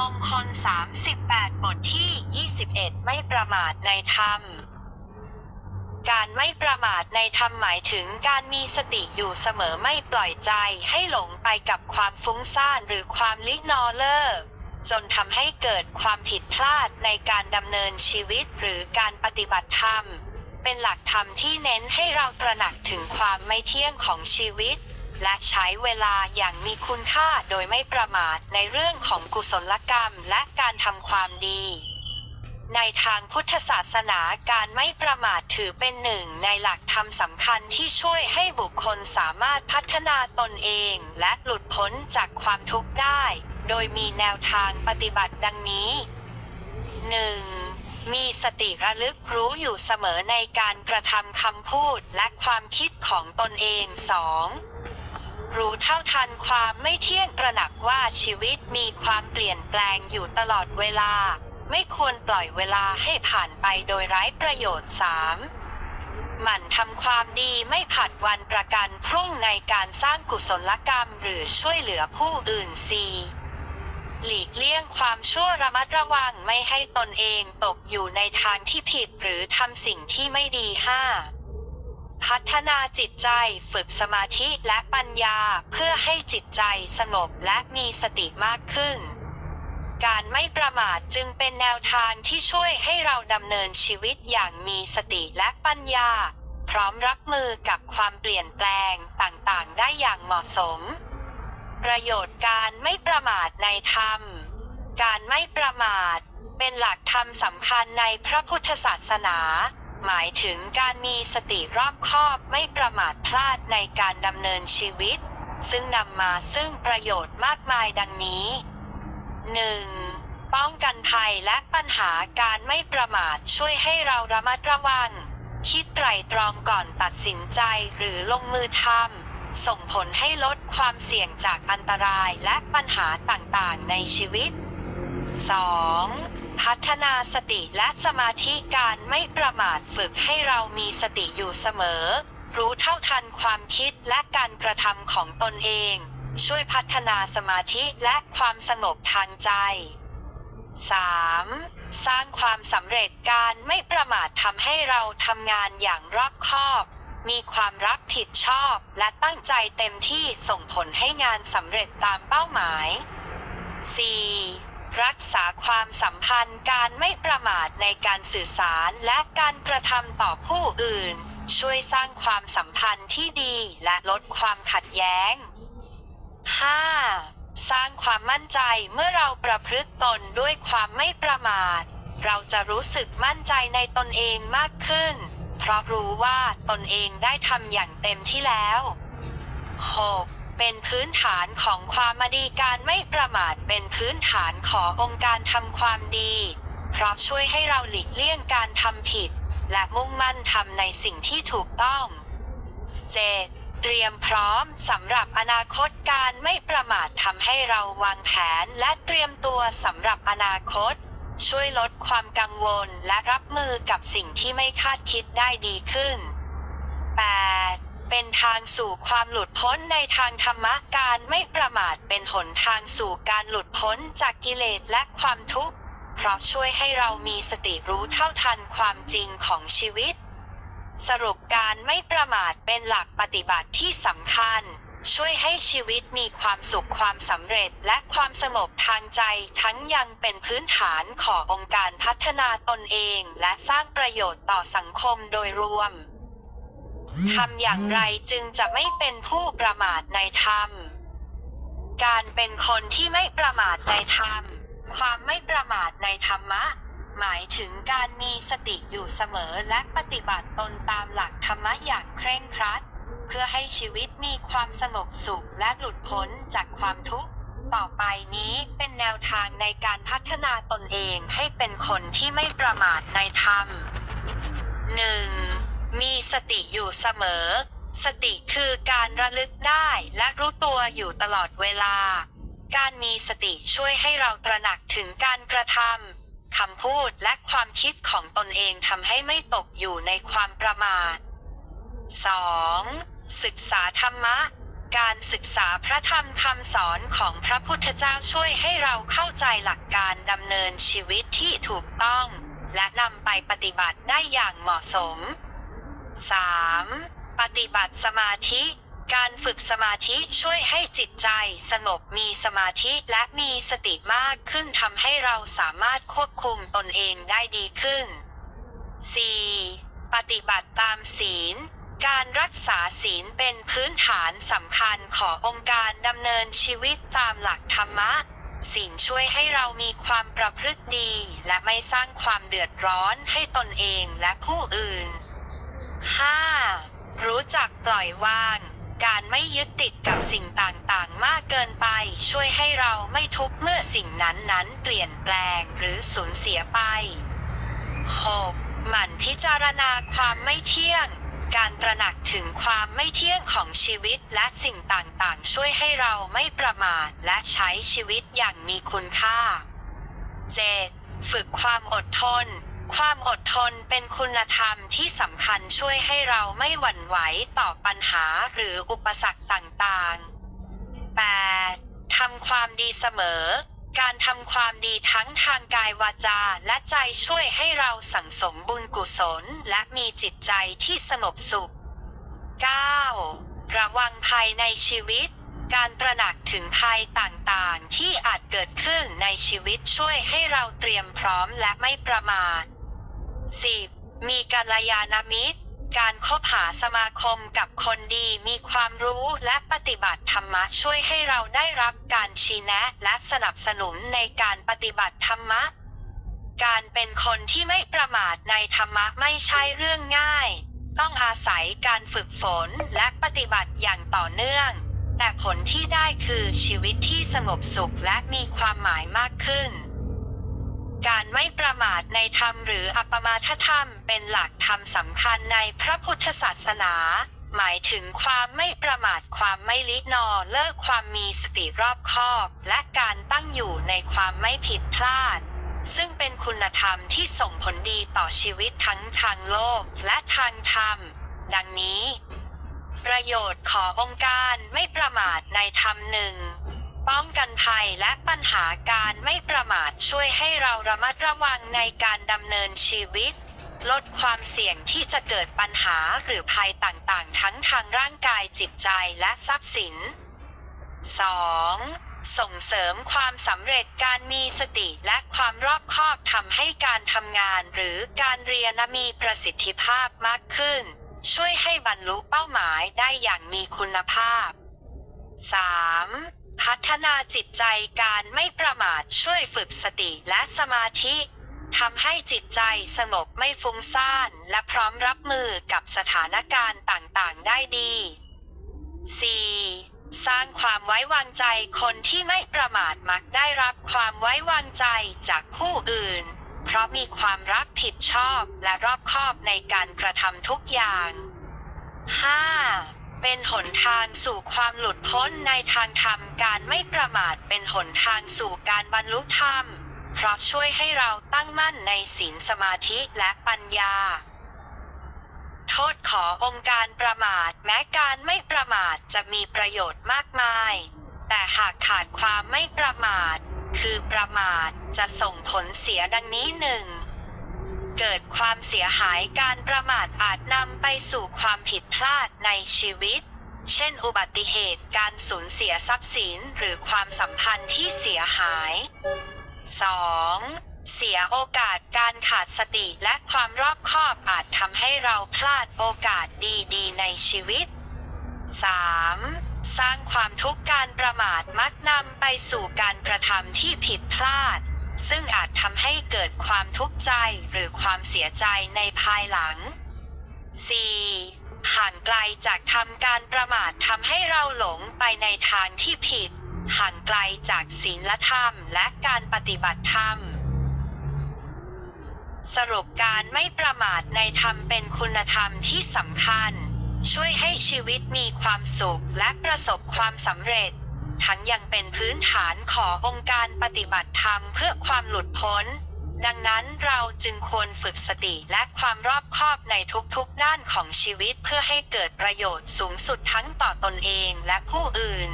มงคล 38 บทที่ 21 ไม่ประมาทในธรรม การไม่ประมาทในธรรมหมายถึงการมีสติอยู่เสมอไม่ปล่อยใจให้หลงไปกับความฟุ้งซ่านหรือความลินอเลอร์จนทำให้เกิดความผิดพลาดในการดำเนินชีวิตหรือการปฏิบัติธรรม เป็นหลักธรรมที่เน้นให้เราตระหนักถึงความไม่เที่ยงของชีวิต และใช้เวลาอย่างมีคุณค่าโดยไม่ประมาทในเรื่องของกุศลกรรมและการทำความดี ในทางพุทธศาสนาการไม่ประมาทถือเป็นหนึ่งในหลักธรรมสำคัญที่ช่วยให้บุคคลสามารถพัฒนาตนเองและหลุดพ้นจากความทุกข์ได้ โดยมีแนวทางปฏิบัติดังนี้ 1. มีสติระลึกรู้อยู่เสมอในการกระทำคำพูดและความคิดของตนเอง 2. รู้เท่าทันความไม่เที่ยงตระหนักว่าชีวิตมีความเปลี่ยนแปลงอยู่ตลอดเวลา ไม่ควรปล่อยเวลาให้ผ่านไปโดยไร้ประโยชน์ 3. หมั่นทำความดีไม่ผัดวันประกันพรุ่งในการสร้างกุศลกรรมหรือช่วยเหลือผู้อื่น 4. หลีกเลี่ยงความชั่วระมัดระวังไม่ให้ตนเองตกอยู่ในทางที่ผิดหรือทำสิ่งที่ไม่ดี 5. พัฒนาจิตใจฝึกสมาธิและปัญญาเพื่อให้จิตใจสงบและมีสติมากขึ้น การไม่ประมาทจึงเป็นแนวทางที่ช่วยให้เราดำเนินชีวิตอย่างมีสติและปัญญา พร้อมรับมือกับความเปลี่ยนแปลงต่างๆ ได้อย่างเหมาะสม ประโยชน์การไม่ประมาทในธรรม การไม่ประมาท เป็นหลักธรรมสำคัญในพระพุทธศาสนา หมายถึงการมีสติรอบคอบไม่ประมาทพลาดในการดำเนินชีวิต ซึ่งนำมาซึ่งประโยชน์มากมายดังนี้ 1. ป้องกันภัยและปัญหาการไม่ประมาทช่วยให้เราระมัดระวัง คิดไตร่ตรองก่อนตัดสินใจหรือลงมือทำส่งผลให้ลดความเสี่ยงจากอันตรายและปัญหาต่างๆในชีวิต 2. พัฒนาสติและสมาธิการไม่ประมาทฝึกให้เรามีสติอยู่เสมอ รู้เท่าทันความคิดและการกระทำของตนเอง ช่วยพัฒนาสมาธิและความสงบทางใจ 3. สร้างความสำเร็จการไม่ประมาททำให้เราทำงานอย่างรอบคอบ มีความรับผิดชอบและตั้งใจเต็มที่ส่งผลให้งานสำเร็จตามเป้าหมาย 4. รักษาความสัมพันธ์การไม่ประมาทในการสื่อสารและการกระทำต่อผู้อื่น ช่วยสร้างความสัมพันธ์ที่ดีและลดความขัดแย้ง 5. สร้างความมั่นใจเมื่อเราประพฤติตนด้วยความไม่ประมาท เราจะรู้สึกมั่นใจในตนเองมากขึ้น เพราะรู้ว่าตนเองได้ทำอย่างเต็มที่แล้ว 6. เป็นพื้นฐานของความดีการไม่ประมาทเป็นพื้นฐานขององค์การทำความดี เพราะช่วยให้เราหลีกเลี่ยงการทำผิด และมุ่งมั่นทำในสิ่งที่ถูกต้อง 7. เตรียมพร้อมสำหรับอนาคตการไม่ประมาททำให้เราวางแผนและเตรียมตัวสำหรับอนาคต ช่วยลดความกังวลและรับมือกับสิ่งที่ไม่คาดคิดได้ดีขึ้น 8. เป็นทางสู่ความหลุดพ้นในทางธรรมะการไม่ประมาทเป็นหนทางสู่การหลุดพ้นจากกิเลสและความทุกข์เพราะช่วยให้เรามีสติรู้เท่าทันความจริงของชีวิต สรุปการไม่ประมาทเป็นหลักปฏิบัติที่สำคัญ ช่วยให้ชีวิตมีความสุขความสำเร็จและความสงบทางใจทั้งยังเป็นพื้นฐานขององค์การพัฒนาตนเอง และสร้างประโยชน์ต่อสังคมโดยรวม ทำอย่างไรจึงจะไม่เป็นผู้ประมาทในธรรม การเป็นคนที่ไม่ประมาทในธรรม ความไม่ประมาทในธรรมะ หมายถึงการมีสติอยู่เสมอและปฏิบัติตนตามหลักธรรมะอย่างเคร่งครัด เพื่อให้ชีวิตมีความสงบสุขและหลุดพ้นจากความทุกข์ต่อไปนี้เป็นแนวทางในการพัฒนาตนเองให้เป็นคนที่ไม่ประมาทในธรรม 1. มีสติอยู่เสมอ สติคือการระลึกได้และรู้ตัวอยู่ตลอดเวลา การมีสติช่วยให้เราตระหนักถึงการกระทำคำพูดและความคิดของตนเองทำให้ไม่ตกอยู่ในความประมาท 2. ศึกษาธรรมะ การศึกษาพระธรรมคำสอนของพระพุทธเจ้าช่วยให้เราเข้าใจหลักการดำเนินชีวิตที่ถูกต้อง และนำไปปฏิบัติได้อย่างเหมาะสม 3. ปฏิบัติสมาธิ การฝึกสมาธิช่วยให้จิตใจสงบมีสมาธิและมีสติมากขึ้นทำให้เราสามารถควบคุมตนเองได้ดีขึ้น 4. ปฏิบัติตามศีล การรักษาศีลเป็นพื้นฐานสำคัญขององค์การดำเนินชีวิตตามหลักธรรมะศีลช่วยให้เรามีความประพฤติดี และไม่สร้างความเดือดร้อนให้ตนเองและผู้อื่น ปล่อยวาง การไม่ยึดติดกับสิ่งต่างๆ มากเกินไป ช่วยให้เราไม่ทุกข์เมื่อสิ่งนั้นๆ เปลี่ยนแปลงหรือสูญเสียไป 6. หมั่นพิจารณาความไม่เที่ยง การตระหนักถึงความไม่เที่ยงของชีวิตและสิ่งต่างๆ ช่วยให้เราไม่ประมาทและใช้ชีวิตอย่างมีคุณค่า 7. ฝึกความอดทน ความอดทนเป็นคุณธรรมที่สำคัญช่วยให้เราไม่หวั่นไหวต่อปัญหาหรืออุปสรรคต่างๆ 8. ทำความดีเสมอ การทำความดีทั้งทางกายวาจาและใจช่วยให้เราสั่งสมบุญกุศลและมีจิตใจที่สงบสุข 9. ระวังภัยในชีวิต การตระหนักถึงภัยต่างๆ ที่อาจเกิดขึ้นในชีวิตช่วยให้เราเตรียมพร้อมและไม่ประมาท 10. มีกัลยาณมิตร การคบหาสมาคมกับคนดีมีความรู้และปฏิบัติธรรมะช่วยให้เราได้รับการชี้แนะและสนับสนุนในการปฏิบัติธรรมะ การเป็นคนที่ไม่ประมาทในธรรมะไม่ใช่เรื่องง่าย ต้องอาศัยการฝึกฝนและปฏิบัติอย่างต่อเนื่อง แต่ผลที่ได้คือชีวิตที่สงบสุขและมีความหมายมากขึ้น การไม่ประมาทในธรรมหรืออัปมาทธรรมเป็นหลักธรรมสำคัญในพระพุทธศาสนา หมายถึงความไม่ประมาทความไม่ลินอเลิกความมีสติรอบคอบ และการตั้งอยู่ในความไม่ผิดพลาด ซึ่งเป็นคุณธรรมที่ส่งผลดีต่อชีวิตทั้งทางโลกและทางธรรม ดังนี้ ประโยชน์ขององค์การไม่ประมาทในธรรมหนึ่ง ป้องกันภัยและปัญหาการไม่ประมาทช่วยให้เราระมัดระวังในการดำเนินชีวิต ลดความเสี่ยงที่จะเกิดปัญหาหรือภัยต่างๆ ทั้งทางร่างกายจิตใจและทรัพย์สิน 2. ส่งเสริมความสำเร็จการมีสติและความรอบคอบทำให้การทำงานหรือการเรียนมีประสิทธิภาพมากขึ้น ช่วยให้บรรลุเป้าหมายได้อย่างมีคุณภาพ 3. พัฒนาจิตใจการไม่ประมาทช่วยฝึกสติและสมาธิทำให้จิตใจสงบไม่ฟุ้งซ่านและพร้อมรับมือกับสถานการณ์ต่างๆ ได้ดี 4. สร้างความไว้วางใจคนที่ไม่ประมาทมักได้รับความไว้วางใจจากผู้อื่น เพราะมีความรับผิดชอบและรอบคอบในการกระทำทุกอย่าง 5. เป็นหนทางสู่ความหลุดพ้นในทางธรรมการไม่ประมาทเป็นหนทางสู่การบรรลุธรรม เพราะช่วยให้เราตั้งมั่นในศีลสมาธิและปัญญา โทษขอองค์การประมาทแม้การไม่ประมาทจะมีประโยชน์มากมาย แต่หากขาดความไม่ประมาท คือประมาทจะส่งผลเสียดังนี้หนึ่ง เกิดความเสียหายการประมาทอาจนำไปสู่ความผิดพลาดในชีวิต เช่นอุบัติเหตุการสูญเสียทรัพย์สินหรือความสัมพันธ์ที่เสียหาย 2. เสียโอกาสการขาดสติและความรอบคอบอาจทำให้เราพลาดโอกาสดีๆ ในชีวิต 3. สร้างความทุกข์การประมาทมักนำไปสู่การกระทำที่ผิดพลาด ซึ่งอาจทำให้เกิดความทุกข์ใจหรือความเสียใจในภายหลัง 4. ห่างไกลจากทำการประมาททำให้เราหลงไปในทางที่ผิด ห่างไกลจากศีลธรรมและการปฏิบัติธรรม สรุปการไม่ประมาทในธรรมเป็นคุณธรรมที่สำคัญ ช่วยให้ชีวิตมีความสุขและประสบความสำเร็จ ทั้งยังเป็นพื้นฐานขององค์การปฏิบัติธรรมเพื่อความหลุดพ้น ดังนั้นเราจึงควรฝึกสติและความรอบคอบในทุกๆด้านของชีวิตเพื่อให้เกิดประโยชน์สูงสุดทั้งต่อตนเองและผู้อื่น